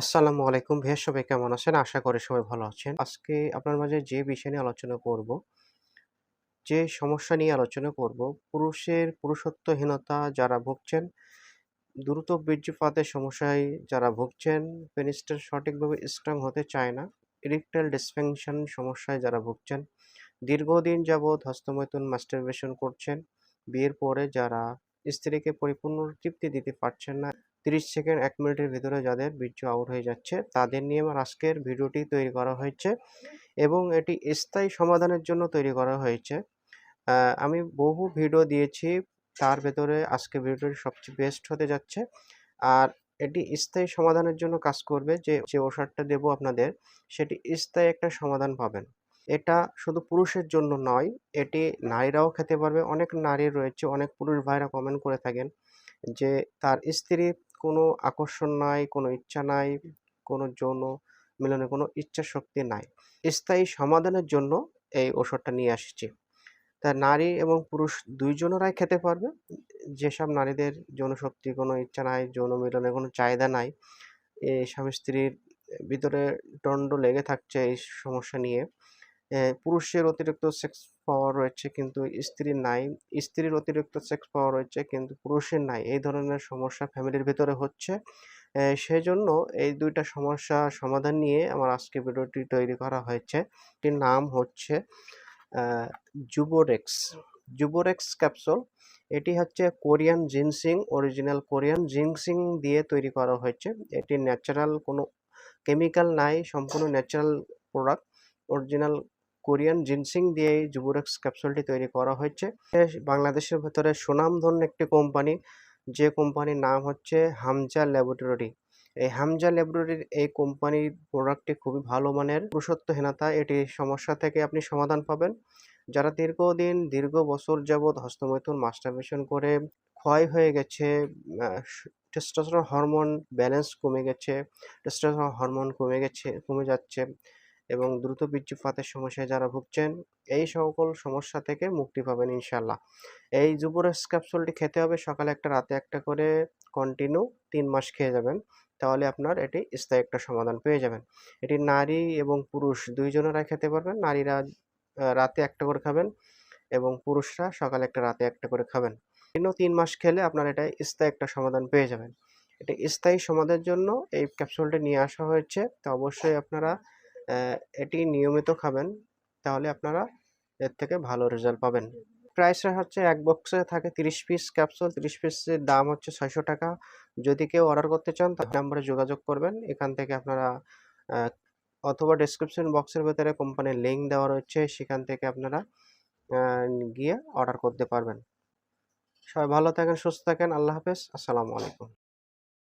আসসালামু আলাইকুম ভাইয়া সবাই কেমন আছেন? আশা করি সবাই ভালো আছেন। আজকে আপনার মাঝে যে বিষয় নিয়ে আলোচনা করব, যে সমস্যা নিয়ে আলোচনা করব, পুরুষের পুরুষত্বহীনতা যারা ভুগছেন, দ্রুত বীর্যপাতের সমস্যায় যারা ভুগছেন, পেনিসটা সঠিকভাবে স্ট্রং হতে চায় না, ইরেকটাইল ডিসফাংশন সমস্যায় যারা ভুগছেন, দীর্ঘদিন যাবৎ হস্তমৈথুন মাস্টারবেশন করছেন, বিয়ের পরে যারা স্ত্রীকে পরিপূর্ণ তৃপ্তি দিতে পারছেন না, ৩০ সেকেন্ড ১ মিনিটের ভিতরে যাদের বীর্য আউট হয়ে যাচ্ছে, তাদের নিয়ে আমার আজকের ভিডিওটি তৈরি করা হয়েছে এবং এটি স্থায়ী সমাধানের জন্য তৈরি করা হয়েছে। আমি বহু ভিডিও দিয়েছি, তার ভেতরে আজকের ভিডিওটি সবচেয়ে বেস্ট হতে যাচ্ছে। আর এটি স্থায়ী সমাধানের জন্য কাজ করবে যে, যে ওষুধটা দেব আপনাদের, সেটি স্থায়ী একটা সমাধান পাবেন। এটা শুধু পুরুষের জন্য নয়, এটি নারীরাও খেতে পারবে। অনেক নারী রয়েছে, অনেক পুরুষ ভাইরা কমেন্ট করে থাকেন যে, তার স্ত্রীর কোনো আকর্ষণ নাই, কোনো ইচ্ছা নাই, কোনো যৌন মিলনে কোনো ইচ্ছাশক্তি নাই। স্থায়ী সমাধানের জন্য এই ওষুধটা নিয়ে আসছি। তা নারী এবং পুরুষ দুইজনেরাই খেতে পারবে। যেসব নারীদের যৌনশক্তির কোনো ইচ্ছা নাই, যৌন মিলনে কোনো চাহিদা নাই, এই স্বামী-স্ত্রীর ভিতরে দণ্ড লেগে থাকছে এই সমস্যা নিয়ে। পুরুষের অতিরিক্ত সেক্স পাওয়ার রয়েছে কিন্তু স্ত্রী নাই। স্ত্রীর অতিরিক্ত সেক্স পাওয়ার রয়েছে কিন্তু পুরুষের নাই। এই ধরনের সমস্যা ফ্যামিলির ভিতরে হচ্ছে। সেই জন্য এই ২ টা সমস্যা সমাধান নিয়ে আমার আজকে ভিডিওটি তৈরি করা হয়েছে। এটির নাম হচ্ছে জুবোরেক্স, জুবোরেক্স ক্যাপসুল। এটি হচ্ছে Korean ginseng, original Korean ginseng দিয়ে তৈরি করা হয়েছে। এটি ন্যাচারাল কোনো কেমিক্যাল নাই, সম্পূর্ণ natural product. Original Korean ginseng দিয়ে এই জুবোরেক্স ক্যাপসুলটি তৈরি করা হয়েছে। বাংলাদেশের ভেতরে সুনামধন্য একটি কোম্পানি, যে কোম্পানির নাম হচ্ছে হামজা ল্যাবরেটরি। এই হামজা ল্যাবরেটরির এই কোম্পানির প্রোডাক্টটি খুবই ভালো মানের। পুরুষত্বহীনতা এটি সমস্যা থেকে আপনি সমাধান পাবেন। যারা দীর্ঘদিন, দীর্ঘ বছর যাবৎ হস্তমৈথুন মাস্টারবেশন করে ক্ষয় হয়ে গেছে, টেস্টোস্টেরন হরমোন ব্যালেন্স কমে গেছে, টেস্টোস্টেরন হরমোন কমে গেছে, কমে যাচ্ছে এবং দ্রুত বীর্যপাতের সমস্যায় যারা ভুগছেন, এই সকল সমস্যা থেকে মুক্তি পাবেন ইনশাল্লাহ এই জুবোরেক্স ক্যাপসুলটি খেতে হবে সকালে একটা, রাতে একটা করে কন্টিনিউ তিন মাস খেয়ে যাবেন। তাহলে আপনার এটি স্থায়ী একটা সমাধান পেয়ে যাবেন। এটি নারী এবং পুরুষ ২ জনেরাই খেতে পারবেন। নারীরা রাতে একটা করে খাবেন এবং পুরুষরা সকালে একটা, রাতে একটা করে খাবেন। কিন্তু তিন মাস খেলে আপনার এটা স্থায়ী একটা সমাধান পেয়ে যাবেন। এটি স্থায়ী সমাধানের জন্য এই ক্যাপসুলটি নিয়ে আসা হয়েছে। তো অবশ্যই আপনারা এটি নিয়মিত খাবেন। তাহলে আপনারা এর থেকে ভালো রেজাল্ট পাবেন। প্রাইসটা হচ্ছে এক বক্সে থাকে ৩০ পিস ক্যাপসুল। ৩০ পিসের দাম হচ্ছে ৳৬০০ যদি কেউ অর্ডার করতে চান তার নাম্বারে যোগাযোগ করবেন। এখান থেকে আপনারা অথবা ডেসক্রিপশন বক্সের ভেতরে কোম্পানির লিঙ্ক দেওয়া রয়েছে, সেখান থেকে আপনারা গিয়ে অর্ডার করতে পারবেন। সবাই ভালো থাকেন, সুস্থ থাকেন। আল্লাহ হাফেজ। আসসালামু আলাইকুম।